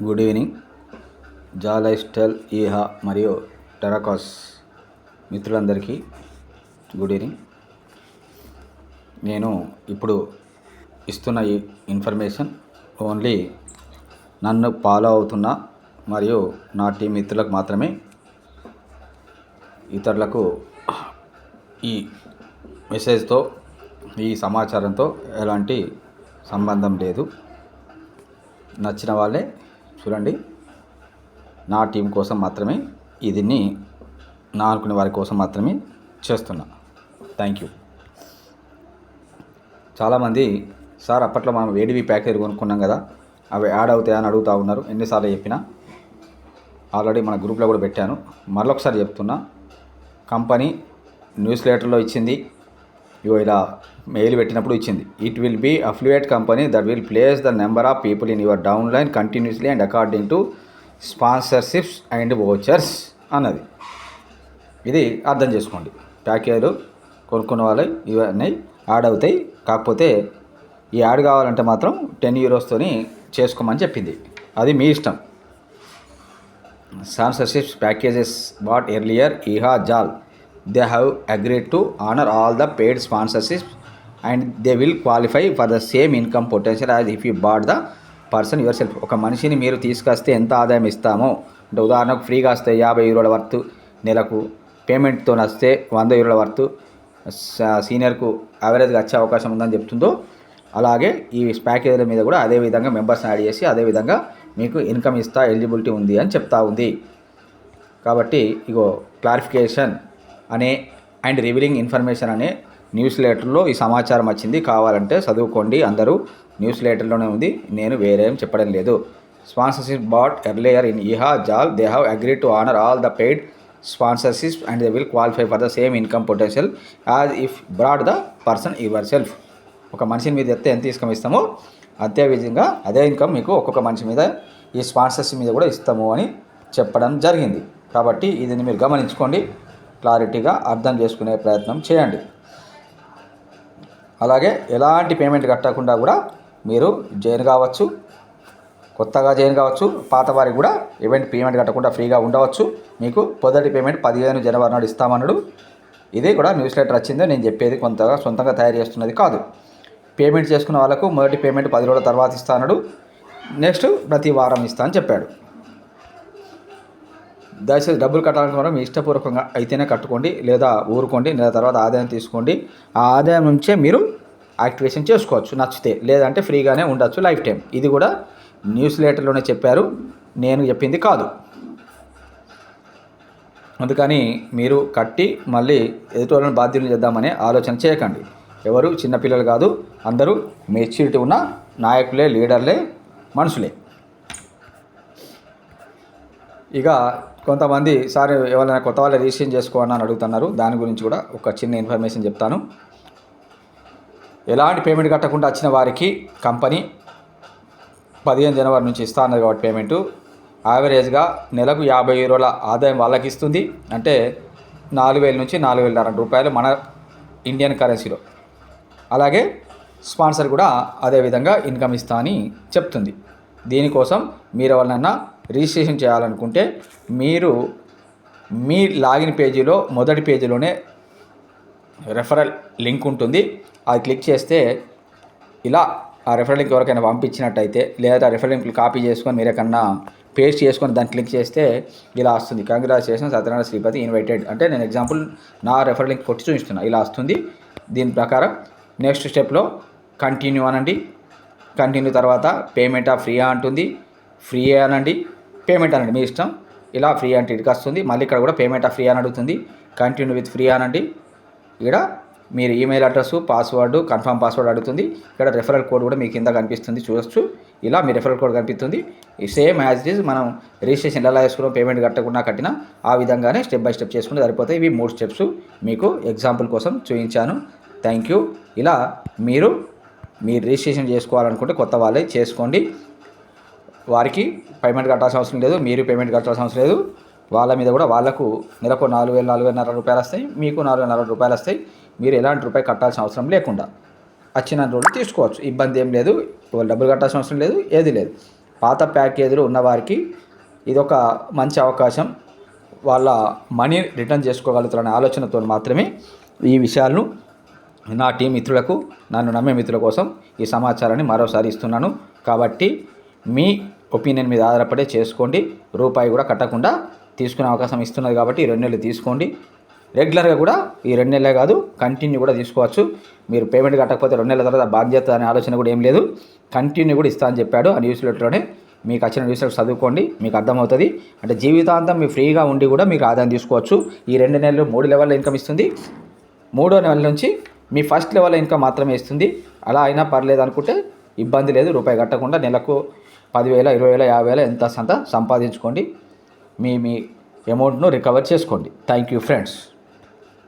Good evening. జాలై style ఈహా మరియు టెరాకాస్ మిత్రులందరికీ గుడ్ ఈవినింగ్. నేను ఇప్పుడు ఇస్తున్న ఈ ఇన్ఫర్మేషన్ ఓన్లీ నన్ను ఫాలో అవుతున్న మరియు నా టీం మిత్రులకు మాత్రమే. ఇతరులకు ఈ మెసేజ్తో ఈ సమాచారంతో ఎలాంటి సంబంధం లేదు. నచ్చిన వాళ్ళే చూడండి. నా టీం కోసం మాత్రమే దీన్ని నా అనుకునే వారి కోసం మాత్రమే చేస్తున్నా. థ్యాంక్ యూ చాలామంది సార్ అప్పట్లో మనం వేడివి ప్యాకేజ్ కొనుక్కున్నాం కదా అవి యాడ్ అవుతాయని అడుగుతూ ఉన్నారు. ఎన్నిసార్లు చెప్పినా ఆల్రెడీ మన గ్రూప్లో కూడా పెట్టాను. మరొకసారి చెప్తున్నా కంపెనీ న్యూస్ లెటర్లో ఇచ్చింది ఇవో ఇలా మెయిల్ పెట్టినప్పుడు ఇచ్చింది. It will be affiliate company that will place the number of people in your down line continuously and according to sponsorships and vouchers అన్నది. ఇది అర్థం చేసుకోండి. ప్యాకేజీలు కొనుక్కున్న వాళ్ళు ఇవన్నీ యాడ్ అవుతాయి. కాకపోతే ఈ యాడ్ కావాలంటే మాత్రం టెన్ యూరోస్తోని చేసుకోమని చెప్పింది. అది మీ ఇష్టం. స్పాన్సర్షిప్స్ ప్యాకేజెస్ బాట్ ఎర్లియర్ ఈహా జాల్. They have agreed to honour all the paid sponsorships and they will qualify for the same income potential as if you bought the person yourself ఒక మనిషిని మీరు తీసుకొస్తే ఎంత ఆదాయం ఇస్తామో? అంటే ఉదాహరణకు ఫ్రీగా వస్తే యాభై యూరోల వర్త్ నెలకు పేమెంట్తో వస్తే వంద యూరోల వర్త్ సీనియర్కు యావరేజ్గా వచ్చే అవకాశం ఉందని చెప్తుందో అలాగే ఈ ప్యాకేజీల మీద కూడా అదే విధంగా మెంబర్స్ని యాడ్ చేసి అదే విధంగా మీకు ఇన్కమ్ ఇస్తా ఎలిజిబిలిటీ ఉంది అని చెప్తా ఉంది. కాబట్టి ఇగో క్లారిఫికేషన్ అనే అండ్ రివీలింగ్ ఇన్ఫర్మేషన్ అనే న్యూస్ లెటర్లో ఈ సమాచారం వచ్చింది. కావాలంటే చదువుకోండి అందరూ. న్యూస్ లెటర్లోనే ఉంది. నేను వేరేం చెప్పడం లేదు. స్పాన్సర్షిప్ బాట్ ఎర్లేయర్ ఇన్ ఇహా జాల్ they have agree to honour all the paid sponsorship and they will qualify for the same income potential as if brought the person yourself. ఒక మనిషిని మీద ఎత్తే ఎంత ఇన్కమ్ ఇస్తామో అదే విధంగా అదే ఇన్కమ్ మీకు ఒక్కొక్క మనిషి మీద ఈ స్పాన్సర్షిప్ మీద కూడా ఇస్తాము అని చెప్పడం జరిగింది. కాబట్టి ఇది మీరు గమనించుకోండి. క్లారిటీగా అర్థం చేసుకునే ప్రయత్నం చేయండి. అలాగే ఎలాంటి పేమెంట్ కట్టకుండా కూడా మీరు జాయిన్ కావచ్చు. కొత్తగా జాయిన్ కావచ్చు. పాత వారికి కూడా ఈవెంట్ పేమెంట్ కట్టకుండా ఫ్రీగా ఉండవచ్చు. మీకు మొదటి పేమెంట్ పదిహేను జనవరి నాడు ఇస్తామన్నాడు. ఇది కూడా న్యూస్ లెటర్ వచ్చిందో నేను చెప్పేది కొంతగా సొంతంగా తయారు చేస్తున్నది కాదు. పేమెంట్ చేసుకున్న వాళ్ళకు మొదటి పేమెంట్ పది రోజుల తర్వాత ఇస్తానడు నెక్స్ట్ ప్రతి వారం ఇస్తా అని చెప్పాడు. దయచేసి డబ్బులు కట్టాలనుకున్న మీ ఇష్టపూర్వకంగా అయితేనే కట్టుకోండి లేదా ఊరుకోండి లేదా తర్వాత ఆదాయం తీసుకోండి. ఆ ఆదాయం నుంచే మీరు యాక్టివేషన్ చేసుకోవచ్చు నచ్చితే. లేదంటే ఫ్రీగానే ఉండొచ్చు లైఫ్ టైం. ఇది కూడా న్యూస్ లెటర్లోనే చెప్పారు. నేను చెప్పింది కాదు. అందుకని మీరు కట్టి మళ్ళీ ఎదుటి బాధ్యులు చేద్దామనే ఆలోచన చేయకండి. ఎవరు చిన్నపిల్లలు కాదు అందరూ మెచ్యూరిటీ ఉన్న నాయకులే లీడర్లే మనుషులే. ఇక కొంతమంది సార్ ఎవరైనా కొత్త వాళ్ళు రిజిస్ట్రేషన్ చేసుకోవాలని అని అడుగుతున్నారు. దాని గురించి కూడా ఒక చిన్న ఇన్ఫర్మేషన్ చెప్తాను. ఎలాంటి పేమెంట్ కట్టకుండా వచ్చిన వారికి కంపెనీ పదిహేను జనవరి నుంచి ఇస్తా అన్నది కాబట్టి పేమెంటు. యావరేజ్గా నెలకు యాభై యూరోల ఆదాయం వాళ్ళకి ఇస్తుంది. అంటే నాలుగు వేల నుంచి నాలుగు వేల రూపాయలు మన ఇండియన్ కరెన్సీలో. అలాగే స్పాన్సర్ కూడా అదేవిధంగా ఇన్కమ్ ఇస్తా అని చెప్తుంది. దీనికోసం మీరు ఎవరినన్నా రిజిస్ట్రేషన్ చేయాలనుకుంటే మీరు మీ లాగిన్ పేజీలో మొదటి పేజీలోనే రెఫరల్ లింక్ ఉంటుంది. అది క్లిక్ చేస్తే ఇలా ఆ రెఫరల్ లింక్ ఎవరికైనా పంపించినట్టయితే లేదా రెఫరల్ లింక్ కాపీ చేసుకొని మీరు ఎక్కడన్నా పేస్ట్ చేసుకొని దాన్ని క్లిక్ చేస్తే ఇలా వస్తుంది. Congratulation Satyanarayana Sripathi invited. అంటే నేను ఎగ్జాంపుల్ నా రెఫరల్ లింక్ కొట్టి చూపిస్తున్నా. ఇలా వస్తుంది. దీని ప్రకారం నెక్స్ట్ స్టెప్లో కంటిన్యూ అనండి. కంటిన్యూ తర్వాత పేమెంట్ ఆఫ్ ఫ్రీ అంటుంది. ఫ్రీ అనండి. పేమెంట్ అనండి మీ ఇష్టం. ఇలా ఫ్రీ అంటే ఇటుక వస్తుంది. మళ్ళీ ఇక్కడ కూడా పేమెంట్ ఫ్రీ అని అడుగుతుంది. కంటిన్యూ విత్ ఫ్రీ అనండి. ఇక్కడ మీరు email address password confirm password అడుగుతుంది. ఇక్కడ రెఫరల్ కోడ్ కూడా మీ కింద కనిపిస్తుంది. చూడొచ్చు. ఇలా మీ రెఫరల్ కోడ్ కనిపిస్తుంది. సేమ్ యాజ్ ఇట్ మనం రిజిస్ట్రేషన్ ఎలా చేసుకున్నాం పేమెంట్ కట్టకుండా కట్టినా ఆ విధంగానే స్టెప్ బై స్టెప్ చేసుకుంటే సరిపోతాయి. ఇవి మూడు స్టెప్స్ మీకు ఎగ్జాంపుల్ కోసం చూపించాను. Thank you. ఇలా మీరు మీరు రిజిస్ట్రేషన్ చేసుకోవాలనుకుంటే కొత్త వాళ్ళే చేసుకోండి. వారికి పేమెంట్ కట్టాల్సిన అవసరం లేదు మీరు పేమెంట్ కట్టాల్సిన అవసరం లేదు. వాళ్ళ మీద కూడా వాళ్ళకు నెలకు నాలుగు వేల నాలుగు వేలన్నర రూపాయలు వస్తాయి మీకు నాలుగు వేల రూపాయలు వస్తాయి. మీరు ఎలాంటి రూపాయి కట్టాల్సిన అవసరం లేకుండా వచ్చిన రోజులు తీసుకోవచ్చు. ఇబ్బంది ఏం లేదు. వాళ్ళు డబ్బులు కట్టాల్సిన అవసరం లేదు ఏది లేదు. పాత ప్యాకేజీలు ఉన్నవారికి ఇదొక మంచి అవకాశం. వాళ్ళ మనీ రిటర్న్ చేసుకోగలుగుతారనే ఆలోచనతో మాత్రమే ఈ విషయాలను నా టీం మిత్రులకు నన్ను నమ్మే మిత్రుల కోసం ఈ సమాచారాన్ని మరోసారి ఇస్తున్నాను. కాబట్టి మీ ఒపీనియన్ మీద ఆధారపడే చేసుకోండి. రూపాయి కూడా కట్టకుండా తీసుకునే అవకాశం ఇస్తున్నది కాబట్టి ఈ రెండు నెలలు తీసుకోండి. రెగ్యులర్గా కూడా ఈ రెండు నెలలే కాదు కంటిన్యూ కూడా తీసుకోవచ్చు. మీరు పేమెంట్ కట్టకపోతే రెండు నెలల తర్వాత బాధ్యత అనే ఆలోచన కూడా ఏం లేదు. కంటిన్యూ కూడా ఇస్తా అని చెప్పాడు ఆ న్యూస్ లెటర్లోనే. మీకు వచ్చిన న్యూస్ లెటర్ చదువుకోండి మీకు అర్థమవుతుంది. అంటే జీవితాంతం మీరు ఫ్రీగా ఉండి కూడా మీకు ఆదాయం తీసుకోవచ్చు. ఈ రెండు నెలలు మూడు లెవెల్లో ఇన్కమ్ ఇస్తుంది. మూడో నెల నుంచి మీ ఫస్ట్ లెవెల్ ఇన్కమ్ మాత్రమే ఇస్తుంది. అలా అయినా పర్లేదు అనుకుంటే ఇబ్బంది లేదు. రూపాయి కట్టకుండా నెలకు పదివేల ఇరవై వేల యాభై వేల ఎంత అంత సంపాదించుకోండి. మీ మీ అమౌంట్ను రికవర్ చేసుకోండి. Thank you friends